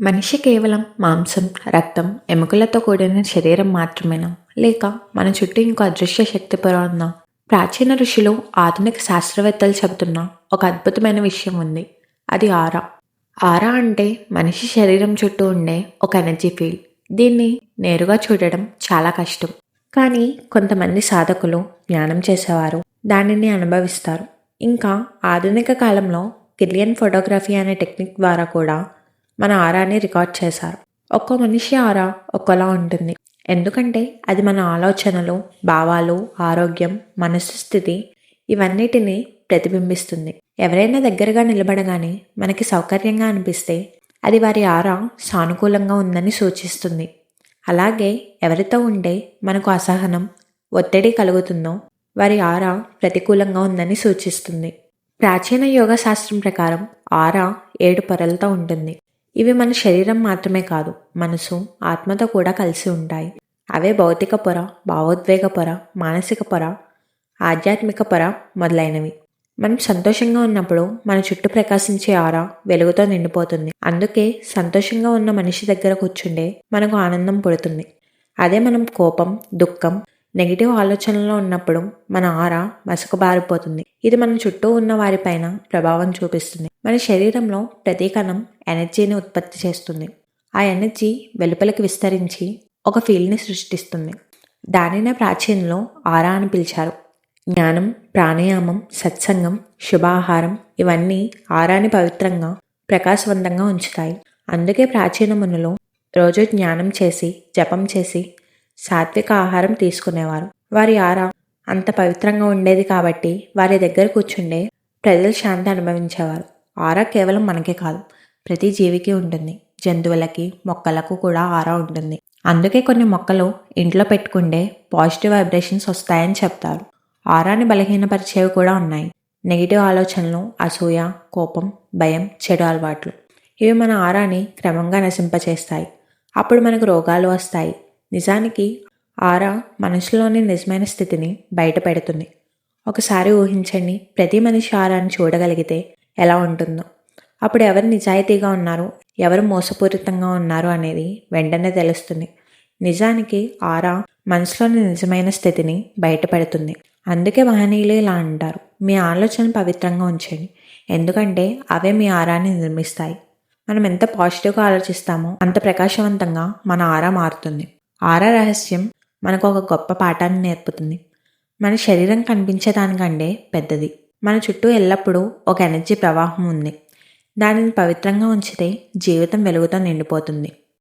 మనిషి కేవలం మాంసం రక్తం ఎముకలతో కూడిన శరీరం మాత్రమేనా? లేక మన చుట్టూ ఇంకో అదృశ్య శక్తి పొర ఉందా? ప్రాచీన ఋషులు ఆధునిక శాస్త్రవేత్తలు చెబుతున్న ఒక అద్భుతమైన విషయం ఉంది. అది ఆరా. ఆరా అంటే మనిషి శరీరం చుట్టూ ఉండే ఒక ఎనర్జీ ఫీల్డ్. దీన్ని నేరుగా చూడడం చాలా కష్టం. కానీ కొంతమంది సాధకులు ధ్యానం చేసేవారు దానిని అనుభవిస్తారు. ఇంకా ఆధునిక కాలంలో కిలియన్ ఫోటోగ్రఫీ అనే టెక్నిక్ ద్వారా కూడా మన ఆరాని రికార్డ్ చేశారు. ఒక్కో మనిషి ఆరా ఒక్కలా ఉంటుంది. ఎందుకంటే అది మన ఆలోచనలు భావాలు ఆరోగ్యం మనసు స్థితి ఇవన్నిటిని ప్రతిబింబిస్తుంది. ఎవరైనా దగ్గరగా నిలబడగానే మనకి సౌకర్యంగా అనిపిస్తే అది వారి ఆరా సానుకూలంగా ఉందని సూచిస్తుంది. అలాగే ఎవరితో ఉంటే మనకు అసహనం ఒత్తిడి కలుగుతుందో వారి ఆరా ప్రతికూలంగా ఉందని సూచిస్తుంది. ప్రాచీన యోగ శాస్త్రం ప్రకారం ఆరా ఏడు పొరలతో ఉంటుంది. ఇవి మన శరీరం మాత్రమే కాదు మనసు ఆత్మతో కూడా కలిసి ఉంటాయి. అవే భౌతిక పొర భావోద్వేగ పొర మానసిక పొర ఆధ్యాత్మిక పొర మొదలైనవి. మనం సంతోషంగా ఉన్నప్పుడు మన చుట్టూ ప్రకాశించే ఆరా వెలుగుతో నిండిపోతుంది. అందుకే సంతోషంగా ఉన్న మనిషి దగ్గర కూర్చుండే మనకు ఆనందం పుడుతుంది. అదే మనం కోపం దుఃఖం నెగిటివ్ ఆలోచనలో ఉన్నప్పుడు మన ఆరా మసకబారిపోతుంది. ఇది మన చుట్టూ ఉన్న వారిపైన ప్రభావం చూపిస్తుంది. మన శరీరంలో ప్రతి కణం ఎనర్జీని ఉత్పత్తి చేస్తుంది. ఆ ఎనర్జీ వెలుపలికి విస్తరించి ఒక ఫీల్డ్ని సృష్టిస్తుంది. దానినే ప్రాచీనలో ఆరా అని పిలిచారు. జ్ఞానం ప్రాణాయామం సత్సంగం శుభాహారం ఇవన్నీ ఆరాని పవిత్రంగా ప్రకాశవంతంగా ఉంచుతాయి. అందుకే ప్రాచీన మునులు రోజు జ్ఞానం చేసి జపం చేసి సాత్విక ఆహారం తీసుకునేవారు. వారి ఆరా అంత పవిత్రంగా ఉండేది కాబట్టి వారి దగ్గర కూర్చుండే ప్రజలు శాంతి అనుభవించేవారు. ఆరా కేవలం మనకే కాదు ప్రతి జీవికి ఉంటుంది. జంతువులకి మొక్కలకు కూడా ఆరా ఉంటుంది. అందుకే కొన్ని మొక్కలు ఇంట్లో పెట్టుకుంటే పాజిటివ్ వైబ్రేషన్స్ వస్తాయని చెప్తారు. ఆరాని బలహీనపరిచేవి కూడా ఉన్నాయి. నెగిటివ్ ఆలోచనలు అసూయ కోపం భయం చెడు అలవాట్లు. ఇవి మన ఆరాని క్రమంగా నశింపచేస్తాయి. అప్పుడు మనకు రోగాలు వస్తాయి. నిజానికి ఆరా మనసులోని నిజమైన స్థితిని బయటపెడుతుంది. ఒకసారి ఊహించండి ప్రతి మనిషి ఆరాన్ని చూడగలిగితే ఎలా ఉంటుందో. అప్పుడు ఎవరు నిజాయితీగా ఉన్నారు ఎవరు మోసపూరితంగా ఉన్నారు అనేది వెంటనే తెలుస్తుంది. నిజానికి ఆరా మనసులోని నిజమైన స్థితిని బయటపెడుతుంది. అందుకే మహనీయులు ఇలా అంటారు మీ ఆలోచన పవిత్రంగా ఉంచండి ఎందుకంటే అవే మీ ఆరాన్ని నిర్మిస్తాయి. మనం ఎంత పాజిటివ్గా ఆలోచిస్తామో అంత ప్రకాశవంతంగా మన ఆరా మారుతుంది. ఆరా రహస్యం మనకు ఒక గొప్ప పాఠాన్ని నేర్పుతుంది. మన శరీరం కనిపించేదానికంటే పెద్దది. మన చుట్టూ ఎల్లప్పుడూ ఒక ఎనర్జీ ప్రవాహం ఉంది. దానిని పవిత్రంగా ఉంచితే జీవితం వెలుగుతో నిండిపోతుంది.